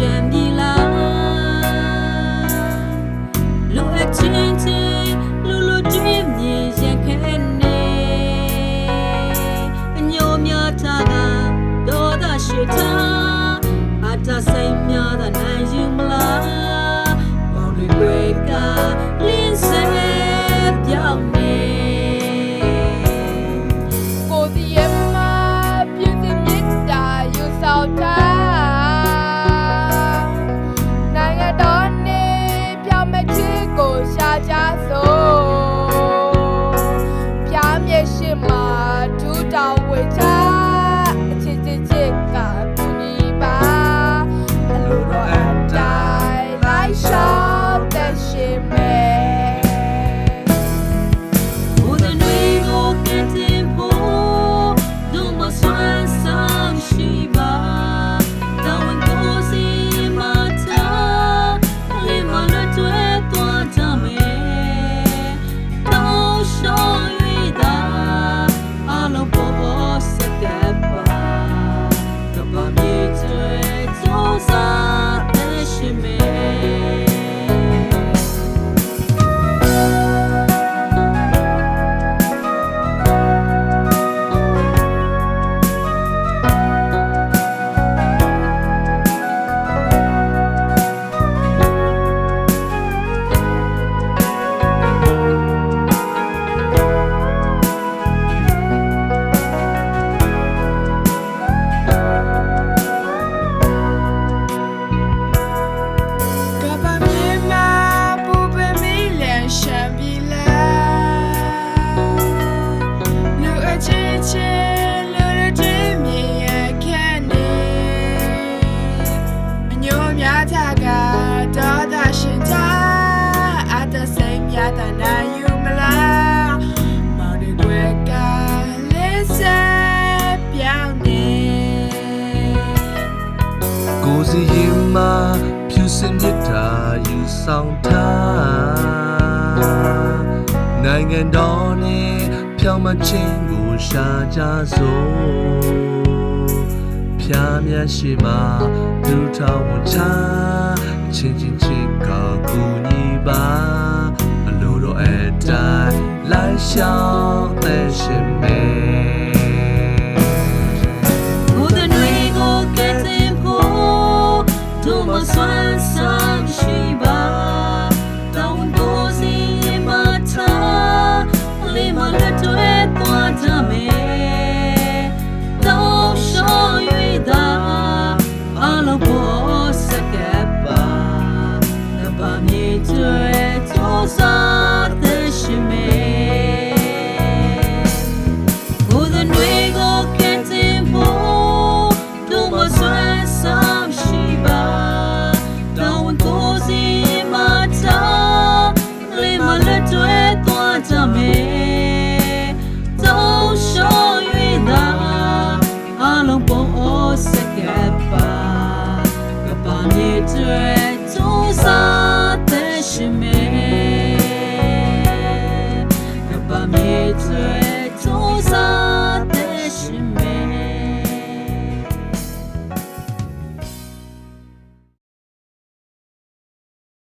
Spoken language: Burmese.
见你。回家 စီရင်မှာဖြူစင်မြတ်တာယူဆောင်ထားနိုင်ငံတော်နဲ့ဖြောင်းမချင်းကိုရှာကြစို့ဖျားမြတ်ရှိမှာသူတော်ဝန်ချချင်းချင်းချင်းကကူညီပါအလိုတော်အတိုင်းလိုက်ရှောင်းတဲ့ရှင်မဲကို 多么算上去吧，当我多心也把它，立马来就爱多着美，都属于他，阿拉伯世界。